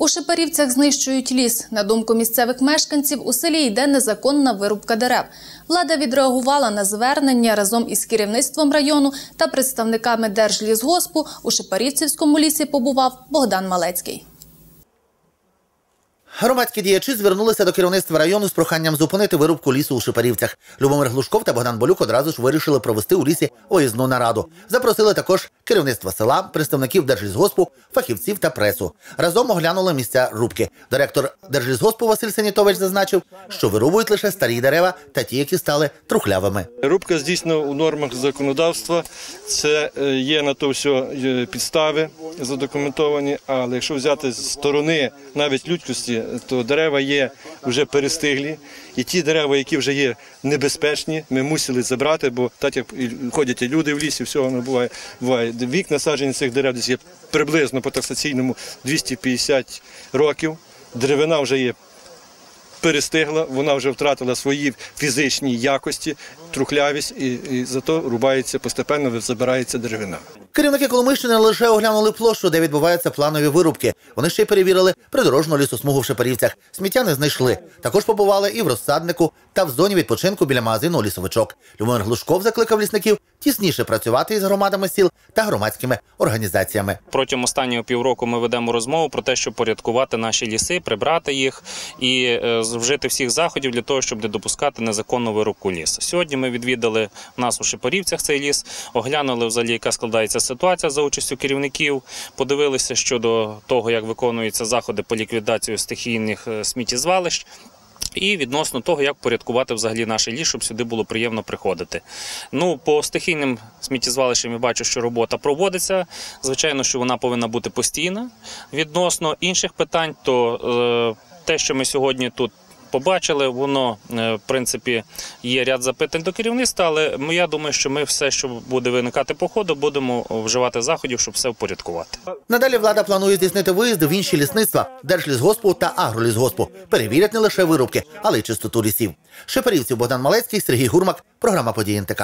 У Шепарівцях знищують ліс. На думку місцевих мешканців, у селі йде незаконна вирубка дерев. Влада відреагувала на звернення разом із керівництвом району та представниками Держлісгоспу. У Шепарівцівському лісі побував Богдан Малецький. Громадські діячі звернулися до керівництва району з проханням зупинити вирубку лісу у Шипарівцях. Любомир Глушков та Богдан Болюк одразу ж вирішили провести у лісі виїзну нараду. Запросили також керівництва села, представників Держлісгоспу, фахівців та пресу. Разом оглянули місця рубки. Директор Держлісгоспу Василь Сенітович зазначив, що вирубують лише старі дерева та ті, які стали трухлявими. Рубка здійснена у нормах законодавства. Це е, є на то все підстави задокументовані. Але якщо взяти з сторони навіть людськості, то дерева є вже перестиглі. І ті дерева, які вже є небезпечні, ми мусили забрати, бо так як ходять і люди в лісі, всього не буває. буває. Вік насадження цих дерев десь є приблизно по таксаційному 250 років. Деревина вже є перестигла, вона вже втратила свої фізичні якості, трухлявість, і, і зато рубається постепенно, забирається деревина. Керівники Коломийщини не лише оглянули площу, де відбуваються планові вирубки. Вони ще й перевірили придорожну лісосмугу в Шепарівцях. Сміття не знайшли. Також побували і в розсаднику та в зоні відпочинку біля магазину лісовичок. Любомир Глушков закликав лісників тісніше працювати із громадами сіл та громадськими організаціями. Протягом останнього півроку ми ведемо розмову про те, щоб порядкувати наші ліси, прибрати їх і е, вжити всіх заходів для того, щоб не допускати незаконну вирубку лісу. Сьогодні ми відвідали нас у Шипарівцях цей ліс, оглянули взагалі, яка складається ситуація за участю керівників. Подивилися щодо того, як виконуються заходи по ліквідації стихійних е, сміттєзвалищ. І відносно того, як порядкувати взагалі наш ліс, щоб сюди було приємно приходити. Ну, по стихійним сміттєзвалищам я бачу, що робота проводиться. Звичайно, що вона повинна бути постійна. Відносно інших питань, то е, те, що ми сьогодні тут. Побачили, воно е, в принципі є ряд запитань до керівництва, але я думаю, що ми все, що буде виникати по ходу, будемо вживати заходів, щоб все впорядкувати. Надалі влада планує здійснити виїзди в інші лісництва Держлісгоспу та Агролісгоспу. Перевірять не лише вирубки, але й чистоту лісів. Шепарівців Богдан Малецький, Сергій Гурмак. Програма події НТК.